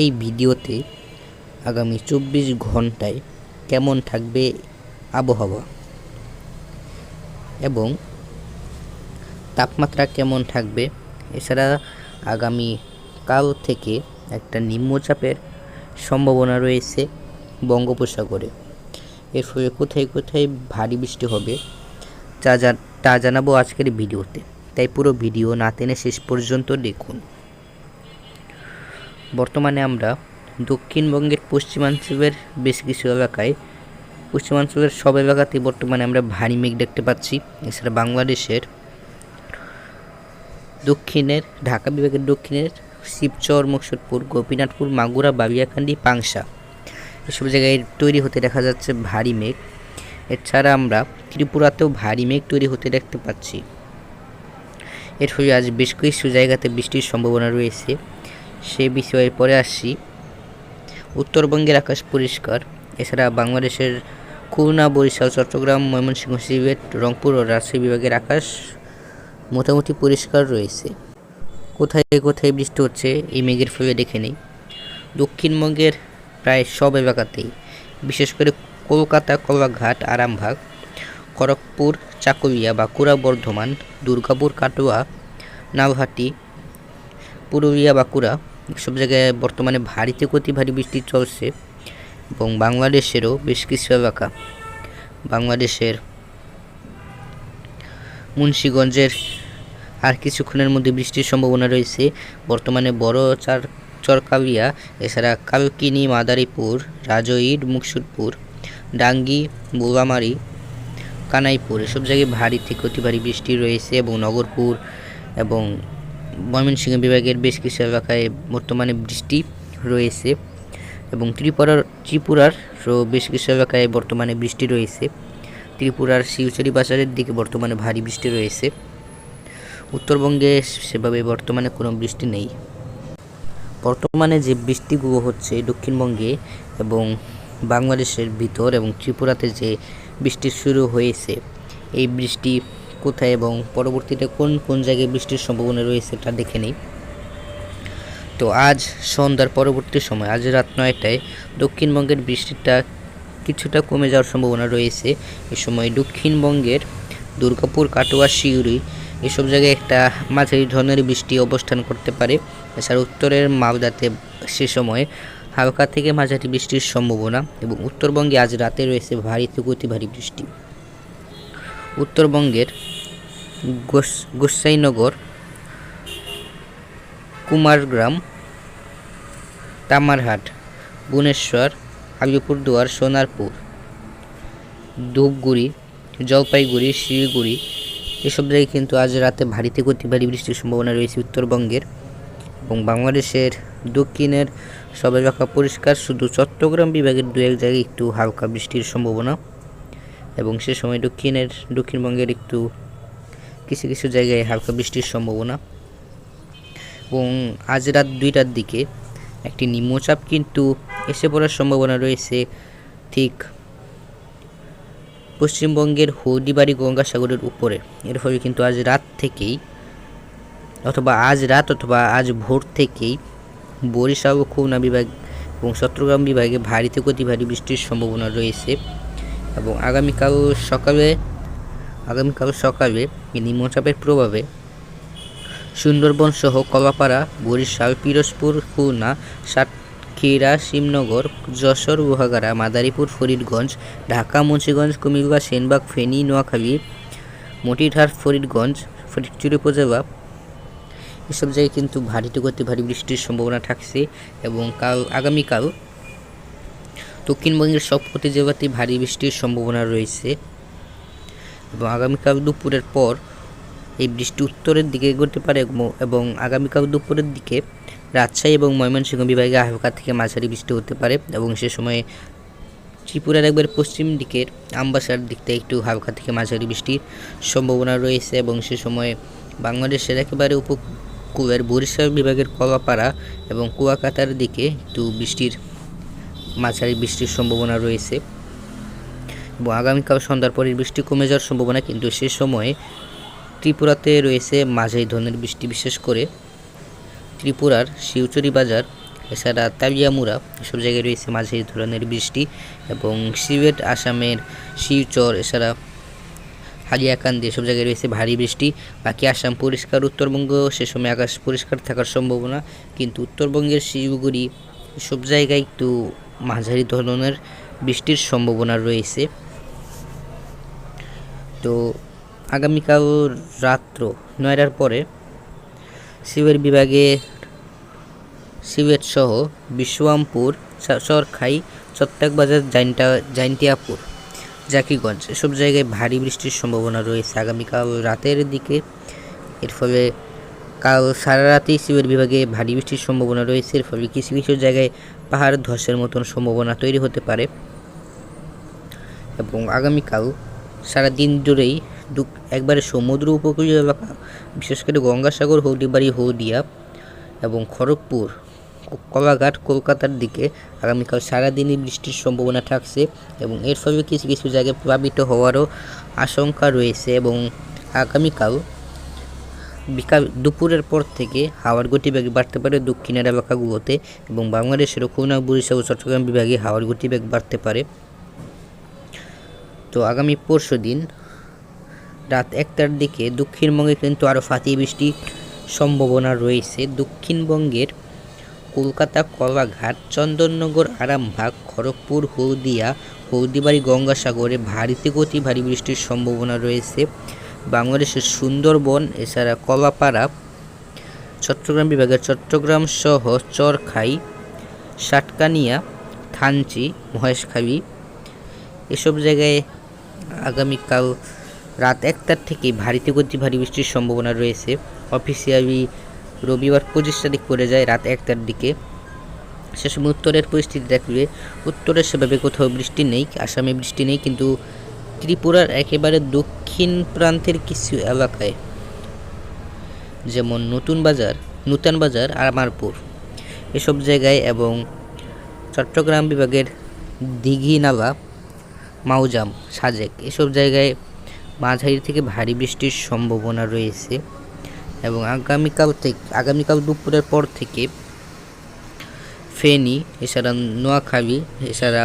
এই ভিডিওতে আগামী চব্বিশ ঘন্টায় কেমন থাকবে আবহাওয়া এবং তাপমাত্রা কেমন থাকবে, এছাড়া আগামী কাল থেকে একটা নিম্নচাপের সম্ভাবনা রয়েছে বঙ্গোপসাগরে। এর ফলে কোথায় কোথায় ভারী বৃষ্টি হবে, তা তা জানাব আজকের ভিডিওতে। তাই পুরো ভিডিও না টেনে শেষ পর্যন্ত দেখুন। বর্তমানে আমরা দক্ষিণবঙ্গের পশ্চিমাঞ্চলের বেশ কিছু এলাকায়, পশ্চিমাঞ্চলের সব এলাকাতেই বর্তমানে আমরা ভারী মেঘ দেখতে পাচ্ছি। এছাড়া বাংলাদেশের দক্ষিণের, ঢাকা বিভাগের দক্ষিণের শিবচর, মুকসুদপুর, গোপীনাথপুর, মাগুরা বাবিয়াকান্দি পাংশা এসব জায়গায় তৈরি হতে দেখা যাচ্ছে ভারী মেঘ। এছাড়া আমরা ত্রিপুরাতেও ভারী মেঘ তৈরি হতে দেখতে পাচ্ছি। এর ফলে আজ বেশ কিছু জায়গাতে বৃষ্টির সম্ভাবনা রয়েছে। সে বিষয়ে পরে আসছি। উত্তরবঙ্গের আকাশ পরিষ্কার। এছাড়া বাংলাদেশের খুলনা, বরিশাল, চট্টগ্রাম, ময়মনসিংহ, সিলেট, রংপুর ও রাজশাহী বিভাগের আকাশ মোটামুটি পরিষ্কার রয়েছে। কোথায় কোথায় বৃষ্টি হচ্ছে, এই মেঘের ফলে দেখে নেই। দক্ষিণবঙ্গের প্রায় সব এলাকাতেই, বিশেষ করে কলকাতা, কলাঘাট, আরামবাগ, খড়গপুর, চাকুলিয়া, বাঁকুড়া, বর্ধমান, দুর্গাপুর, কাটোয়া, নালহাটি, পুরুলিয়া, বাঁকুড়া সব জায়গায় বর্তমানে ভারী থেকে অতি ভারী বৃষ্টি চলছে এবং বাংলাদেশেরও বেশ কিছু এলাকা, বাংলাদেশের মুন্সীগঞ্জের আর কিছুক্ষণের মধ্যে বৃষ্টির সম্ভাবনা রয়েছে। বর্তমানে বড় চার চরকাবিয়া এছাড়া কালকিনি, মাদারীপুর রাজঈদ মুকসুদপুর ডাঙ্গি বোলামারি কানাইপুর, এসব জায়গায় ভারী থেকে অতি ভারী বৃষ্টি রয়েছে এবং নগরপুর এবং ময়মনসিংহ বিভাগের বেশ কিছু এলাকায় বর্তমানে বৃষ্টি রয়েছে এবং ত্রিপুরার ত্রিপুরার বেশ কিছু এলাকায় বর্তমানে বৃষ্টি রয়েছে। ত্রিপুরার শিলচরি বাজারের দিকে বর্তমানে ভারী বৃষ্টি রয়েছে। উত্তরবঙ্গে সেভাবে বর্তমানে কোনো বৃষ্টি নেই। বর্তমানে যে বৃষ্টিগুলো হচ্ছে দক্ষিণবঙ্গে এবং বাংলাদেশের ভিতর এবং ত্রিপুরাতে যে বৃষ্টি শুরু হয়েছে, এই বৃষ্টি কোথায় এবং পরবর্তীতে কোন কোন জায়গায় বৃষ্টির সম্ভাবনা রয়েছে তা দেখে নিই। তো আজ সন্ধ্যার পরবর্তী সময়, আজ রাত নয়টায় দক্ষিণবঙ্গের বৃষ্টিটা কিছুটা কমে যাওয়ার সম্ভাবনা রয়েছে। এ সময় দক্ষিণবঙ্গের দুর্গাপুর, কাটোয়া শিউরি এসব জায়গায় একটা মাঝারি ধরনের বৃষ্টি অবস্থান করতে পারে। এছাড়া উত্তরের মালদাতে সে সময় হালকা থেকে মাঝারি বৃষ্টির সম্ভাবনা এবং উত্তরবঙ্গে আজ রাতে রয়েছে ভারী থেকে অতি ভারী বৃষ্টি। উত্তরবঙ্গের গোস- গোসাইনগর, কুমারগ্রাম, তামারহাট, ভুবনেশ্বর আলিপুরদুয়ার সোনারপুর, ধূপগুড়ি, জলপাইগুড়ি, শিলিগুড়ি, এসব জায়গায় কিন্তু আজ রাতে ভারী থেকে অতি ভারী বৃষ্টির সম্ভাবনা রয়েছে উত্তরবঙ্গের এবং বাংলাদেশের দক্ষিণের সব এলাকা পরিষ্কার। শুধু চট্টগ্রাম বিভাগের দু এক জায়গায় একটু হালকা বৃষ্টির সম্ভাবনা। এবং সে সময় দক্ষিণের, দক্ষিণবঙ্গের একটু কিছু কিছু জায়গায় হালকা বৃষ্টির সম্ভাবনা। এবং আজ রাত দুইটার দিকে একটি নিম্নচাপ কিন্তু এসে পড়ার সম্ভাবনা রয়েছে ঠিক পশ্চিমবঙ্গের হৌদিবাড়ি গঙ্গাসাগরের উপরে। এর ফলে কিন্তু আজ রাত থেকেই অথবা আজ রাত অথবা আজ ভোর থেকেই বরিশাল ও খুলনা বিভাগ এবং চট্টগ্রাম বিভাগে ভারী থেকে অতি ভারী বৃষ্টির সম্ভাবনা রয়েছে। এবং আগামীকাল সকালে আগামীকাল সকালে নিম্নচাপের প্রভাবে সুন্দরবন সহ কলাপাড়া, বরিশাল, পিরোজপুর, খুলনা, সাতক্ষীরা, শিবনগর, যশোর গুহাগাড়া মাদারীপুর, ফরিদগঞ্জ, ঢাকা, মুন্সিগঞ্জ, কুমিল্লা, সেনবাগ, ফেনী, নোয়াখালী মতিরহাট ফরিদগঞ্জ ফটিকচুরি উপজেলা। এসব জায়গায় কিন্তু ভারী থেকে ভারী বৃষ্টির সম্ভাবনা থাকছে এবং কাল, আগামীকাল দক্ষিণবঙ্গের সবকটি জেলাতেই ভারী বৃষ্টির সম্ভাবনা রয়েছে এবং আগামীকাল দুপুরের পর এই বৃষ্টি উত্তরের দিকে এগোতে পারে এবং- আগামীকাল দুপুরের দিকে রাজশাহী এবং ময়মনসিংহ বিভাগে হালকা থেকে মাঝারি বৃষ্টি হতে পারে এবং সে সময় ত্রিপুরার একবার পশ্চিম দিকের আমবাসার দিকটা একটু হালকা থেকে মাঝারি বৃষ্টির সম্ভাবনা রয়েছে এবং সে সময় বাংলাদেশের একেবারে উপকূলের বরিশাল বিভাগের কলাপাড়া এবং কুয়াকাটার দিকে একটু বৃষ্টির মাঝারি বৃষ্টির সম্ভাবনা রয়েছে। এবং আগামীকাল সন্ধ্যার পরে বৃষ্টি কমে যাওয়ার সম্ভাবনা কিন্তু সে সময়ে ত্রিপুরাতে রয়েছে মাঝারি ধরনের বৃষ্টি, বিশেষ করে ত্রিপুরার শিউচুরি বাজার, এছাড়া তাবিয়ামুরা এসব জায়গায় রয়েছে মাঝারি ধরনের বৃষ্টি এবং সিলেট, আসামের শিলচর, এছাড়া হালিয়াকান্দি, এসব জায়গায় রয়েছে ভারী বৃষ্টি। বাকি আসাম পরিষ্কার, উত্তরবঙ্গ সে সময় আকাশ পরিষ্কার থাকার সম্ভাবনা, কিন্তু উত্তরবঙ্গের শিলিগুড়ি সব জায়গায় একটু মাঝারি ধরনের বৃষ্টির সম্ভাবনা রয়েছে। তো আগামীকাল রাত্র নয়টার পরে সিলেট বিভাগে সিলেট সহ বিশ্বরামপুর সরখাই চত্তাকবাজার জাইনটা জাইন্টিয়াপুর জাকিগঞ্জ এসব জায়গায় ভারী বৃষ্টির সম্ভাবনা রয়েছে। আগামীকাল রাতের দিকে এর ফলে কাল সারা রাতেই সিলেট বিভাগে ভারী বৃষ্টির সম্ভাবনা রয়েছে, এর ফলে কিছু কিছু জায়গায় পাহাড় ধসের মতন সম্ভাবনা তৈরি হতে পারে। এবং আগামীকাল সারা দিন জুড়েই দু, একবারে সমুদ্র উপকূলীয় এলাকা, বিশেষ করে গঙ্গাসাগর, হলদিবাড়ি, হলদিয়া এবং খড়গপুর, কলাঘাট, কলকাতার দিকে আগামীকাল সারাদিনই বৃষ্টির সম্ভাবনা থাকছে এবং এর ফলে কিছু কিছু জায়গায় প্লাবিত হওয়ারও আশঙ্কা রয়েছে এবং আগামীকাল বিকাল দুপুরের পর থেকে হাওয়ার গতিবেগ বাড়তে পারে দক্ষিণের এলাকাগুলোতে এবং বাংলাদেশের খুলনা, বরিশাল ও চট্টগ্রাম বিভাগে হাওয়ার গতিবেগ বাড়তে পারে। তো আগামী পরশু দিন রাত একটার দিকে দক্ষিণবঙ্গে কিন্তু আরও ফাতি বৃষ্টির সম্ভাবনা রয়েছে। দক্ষিণবঙ্গের কলকাতা, কলাঘাট, চন্দননগর, আরামবাগ, খড়গপুর, হলদিয়া, হলদিবাড়ি, গঙ্গাসাগরে ভারীতে গতি ভারী বৃষ্টির সম্ভাবনা রয়েছে। বাংলাদেশের সুন্দরবন, এছাড়া কলাপাড়া, চট্টগ্রাম বিভাগের চট্টগ্রাম সহ চরখাই সাটকানিয়া থানচি, মহেশখালী, এসব জায়গায় আগামীকাল রাত একটার থেকে ভারীতে গতি ভারী বৃষ্টির সম্ভাবনা রয়েছে। অফিসিয়ালি রবিবার পঁচিশ তারিখ পড়ে যায় রাত একটার দিকে। সে সময় উত্তরের পরিস্থিতি দেখবে। উত্তরের সেভাবে কোথাও বৃষ্টি নেই, আসামে বৃষ্টি নেই, কিন্তু ত্রিপুরার একেবারে দক্ষিণ প্রান্তের কিছু এলাকায়, যেমন নতুন বাজার, নূতন বাজার আমারপুর এসব জায়গায় এবং চট্টগ্রাম বিভাগের দিঘি নালা, মাউজাম, সাজেক এসব জায়গায় মাঝারি থেকে ভারী বৃষ্টির সম্ভাবনা রয়েছে এবং আগামীকাল থেকে আগামীকাল দুপুরের পর থেকে ফেনী, এছাড়া নোয়াখালী, এছাড়া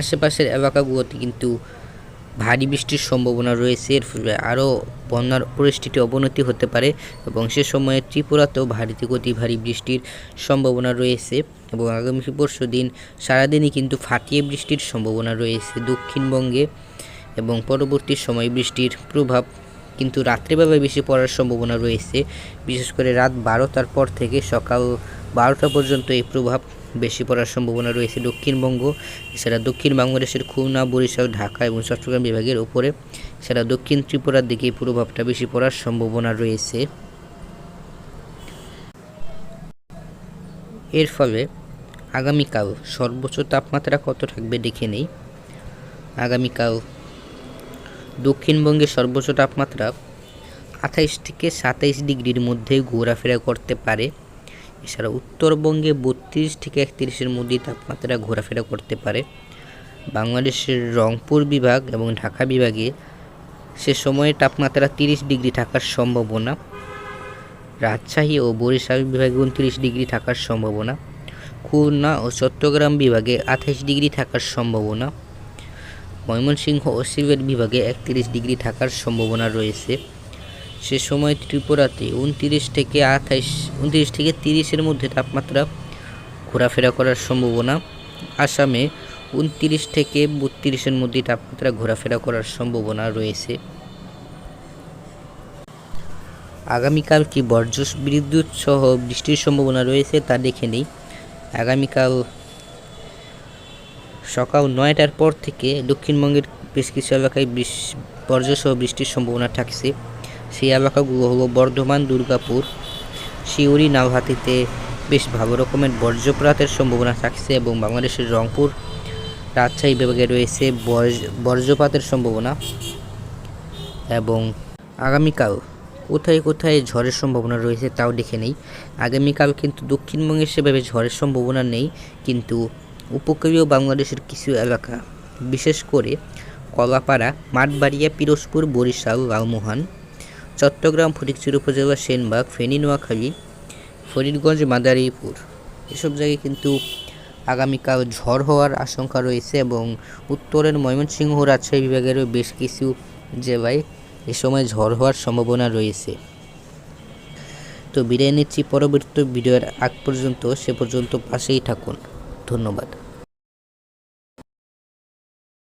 আশেপাশের এলাকাগুলোতে কিন্তু ভারী বৃষ্টির সম্ভাবনা রয়েছে। এর ফলে আরও বন্যার পরিস্থিতি অবনতি হতে পারে এবং সে সময়ে ত্রিপুরাতেও ভারীতে গতি ভারী বৃষ্টির সম্ভাবনা রয়েছে এবং আগামী পরশু দিন সারাদিনই কিন্তু ফাটিয়ে বৃষ্টির সম্ভাবনা রয়েছে দক্ষিণবঙ্গে এবং পরবর্তী সময় বৃষ্টির প্রভাব কিন্তু রাত্রেবেলায় বেশি পড়ার সম্ভাবনা রয়েছে। বিশেষ করে রাত বারোটার পর থেকে সকাল বারোটা পর্যন্ত এই প্রভাব বেশি পড়ার সম্ভাবনা রয়েছে দক্ষিণবঙ্গ, এছাড়া দক্ষিণ বাংলাদেশের খুলনা, বরিশাল, ঢাকা এবং চট্টগ্রাম বিভাগের উপরে। এছাড়া দক্ষিণ ত্রিপুরার দিকে প্রভাবটা বেশি পড়ার সম্ভাবনা রয়েছে। এর ফলে আগামীকাল সর্বোচ্চ তাপমাত্রা কত থাকবে দেখে নেই। আগামীকাল দক্ষিণবঙ্গে সর্বোচ্চ তাপমাত্রা আঠাইশ থেকে সাতাইশ ডিগ্রির মধ্যে ঘোরাফেরা করতে পারে। এছাড়া উত্তরবঙ্গে বত্রিশ থেকে একত্রিশের মধ্যে তাপমাত্রা ঘোরাফেরা করতে পারে। বাংলাদেশের রংপুর বিভাগ এবং ঢাকা বিভাগে সে সময়ে তাপমাত্রা তিরিশ ডিগ্রি থাকার সম্ভাবনা। রাজশাহী ও বরিশাল বিভাগে উনত্রিশ ডিগ্রি থাকার সম্ভাবনা। খুলনা ও চট্টগ্রাম বিভাগে আঠাইশ ডিগ্রি থাকার সম্ভাবনা। ময়মনসিংহ ও সিলেট বিভাগে একত্রিশ ডিগ্রি থাকার সম্ভাবনা রয়েছে। সে সময় ত্রিপুরাতে উনত্রিশ থেকে আঠাইশ, উনত্রিশ থেকে তিরিশের মধ্যে তাপমাত্রা ঘোরাফেরা করার সম্ভাবনা। আসামে উনত্রিশ থেকে বত্রিশের মধ্যে তাপমাত্রা ঘোরাফেরা করার সম্ভাবনা রয়েছে। আগামীকাল কি বর্জ্য বিদ্যুৎ সহ বৃষ্টির সম্ভাবনা রয়েছে তা দেখে নেই। আগামীকাল সকাল নয়টার পর থেকে দক্ষিণবঙ্গের বেশ কিছু এলাকায় বর্জ্যসহ বৃষ্টির সম্ভাবনা থাকছে। সেই এলাকাগুলো হলো বর্ধমান, দুর্গাপুর। শিউরি নালহাতিতে বেশ ভালো রকমের বর্জ্যপাতের সম্ভাবনা থাকছে এবং বাংলাদেশের রংপুর রাজশাহী বিভাগে রয়েছে বর্জ- বর্জ্যপাতের সম্ভাবনা। এবং আগামীকাল কোথায় কোথায় ঝড়ের সম্ভাবনা রয়েছে তাও দেখে নেই। আগামীকাল কিন্তু দক্ষিণবঙ্গে সেভাবে ঝড়ের সম্ভাবনা নেই, কিন্তু উপকূলীয় বাংলাদেশের কিছু এলাকা, বিশেষ করে কলাপাড়া, মাঠবাড়িয়া, পিরোজপুর, বরিশাল, লালমোহন চট্টগ্রাম ফটিকচুর উপজেলা সেনবাগ, ফেনী, নোয়াখালী, ফরিদগঞ্জ, মাদারীপুর। এসব জায়গায় কিন্তু আগামীকাল ঝড় হওয়ার আশঙ্কা রয়েছে এবং উত্তরের ময়মনসিংহ রাজশাহী বিভাগেরও বেশ কিছু জেলায় এ সময় ঝড় হওয়ার সম্ভাবনা রয়েছে। তো বিদায় নিচ্ছি। পরবর্তী ভিডিওর আগ পর্যন্ত, সে পর্যন্ত পাশেই থাকুন। ধন্যবাদ।